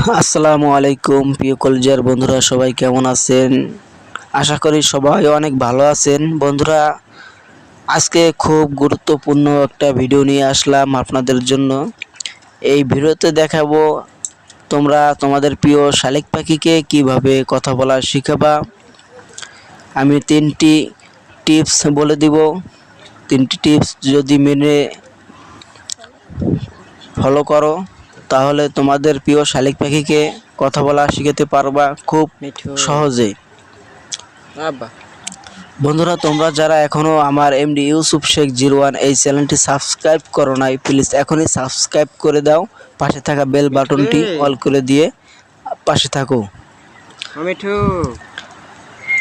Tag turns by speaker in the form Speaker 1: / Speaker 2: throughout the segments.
Speaker 1: আসসালামু আলাইকুম, প্রিয় কলেজের বন্ধুরা, সবাই কেমন আছেন? আশা করি সবাই অনেক ভালো আছেন। বন্ধুরা, আজকে খুব গুরুত্বপূর্ণ একটা ভিডিও নিয়ে আসলাম আপনাদের জন্য। এই ভিডিওতে দেখাবো তোমরা তোমাদের প্রিয় শালিক পাখিকে কীভাবে কথা বলা শিখাবা। আমি তিনটি টিপস বলে দিব। তিনটি টিপস যদি মেনে ফলো করো তাহলে তোমাদের প্রিয় শালিক পাখিকে কথা বলা শিখাতে পারবা খুব সহজে। বন্ধুরা তোমরা যারা এখনও আমার MD Yusuf Sheikh zero one এই চ্যানেলটি সাবস্ক্রাইব করো নাই প্লিজ এখনই সাবস্ক্রাইব করে দাও পাশে থাকা বেল বাটনটি অল করে দিয়ে পাশে থাকো।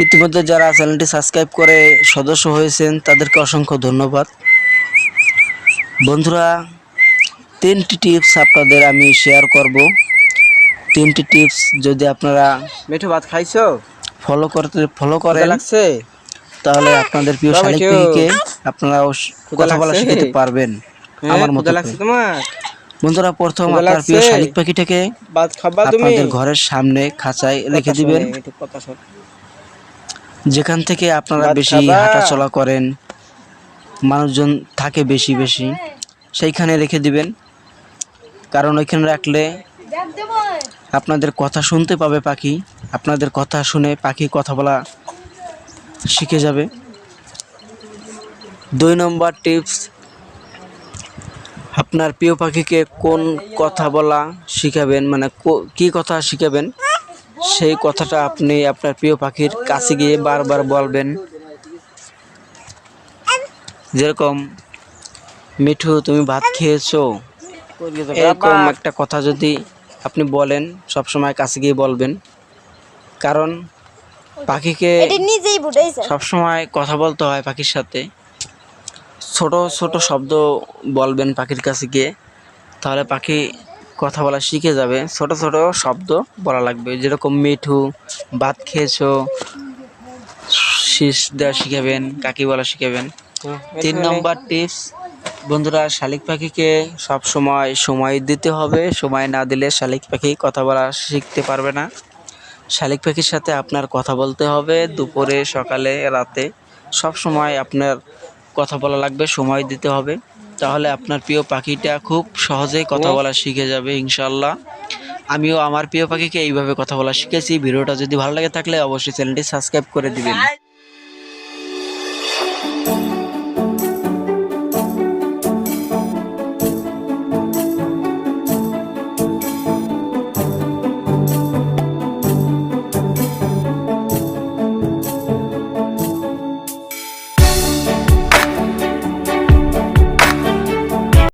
Speaker 1: ইতিমধ্যে যারা চ্যানেলটি সাবস্ক্রাইব করে সদস্য হয়েছেন তাদেরকে অসংখ্য ধন্যবাদ। বন্ধুরা তিনটি টিপস আপনাদের আমি শেয়ার করব তিনটি টিপস যদি আপনারা
Speaker 2: মিঠু ভাত খাইছো
Speaker 1: ফলো করতে ফলো করেন
Speaker 2: লাগছে
Speaker 1: তাহলে আপনাদের প্রিয় শালিক
Speaker 2: কেউ?
Speaker 1: আপনারা কথা বলা? শিখাতে পারবেন
Speaker 2: হ্যাঁ,
Speaker 1: আমার মতো
Speaker 2: লাগছে তোমার
Speaker 1: বন্ধুরা প্রথম আপনার প্রিয় শালিক পাখিটাকে আপনাদের ঘরের সামনে খাঁচায় রেখে দিবেন। যেখান থেকে আপনারা বেশি? হাঁটাচলা করেন মানুষজন থাকে বেশি বেশি সেইখানে রেখে দিবেন কারণ ওইখানে রাখলে আপনাদের কথা শুনতে পাবে পাখি। আপনাদের কথা শুনে পাখি কথা বলা শিখে যাবে। দুই নম্বর টিপস, আপনার প্রিয় পাখিকে কোন কথা বলা শিখাবেন মানে কো- কথা শিখাবেন? সেই কথাটা আপনি আপনার প্রিয় পাখির কাছে গিয়ে বারবার বলবেন। যেরকম, মিঠু, তুমি ভাত খেয়েছো? এরকম একটা কথা যদি আপনি বলেন সব সময় কাছে গিয়ে বলবেন। কারণ পাখিকে
Speaker 3: এটা
Speaker 1: সব সময় কথা বলতে হয় পাখির সাথে। ছোট ছোট শব্দ বলবেন পাখির কাছে গিয়ে তাহলে পাখি কথা বলা শিখে যাবে। ছোট ছোট শব্দ বলা লাগবে। যেরকম মিঠু ভাত খেয়েছো শীষ দেওয়া শিখাবেন কাকি বলা শিখাবেন। তিন
Speaker 2: মিঠু,
Speaker 1: নম্বর টিপস বন্ধুরা, শালিক পাখিকে সব সময় সময় দিতে হবে। সময় না দিলে শালিক পাখি কথা বলা শিখতে পারবে না। শালিক পাখির সাথে আপনার কথা বলতে হবে। দুপুরে, সকালে, রাতে সব সময় আপনার কথা বলা লাগবে, সময় দিতে হবে। তাহলে আপনার প্রিয় পাখিটা খুব সহজেই কথা বলা শিখে যাবে ইনশাল্লাহ আমিও আমার প্রিয় পাখিকে এইভাবে কথা বলা শিখেছি। ভিডিওটা যদি ভালো লাগে থাকলে অবশ্যই চ্যানেলটি সাবস্ক্রাইব করে দিবেন।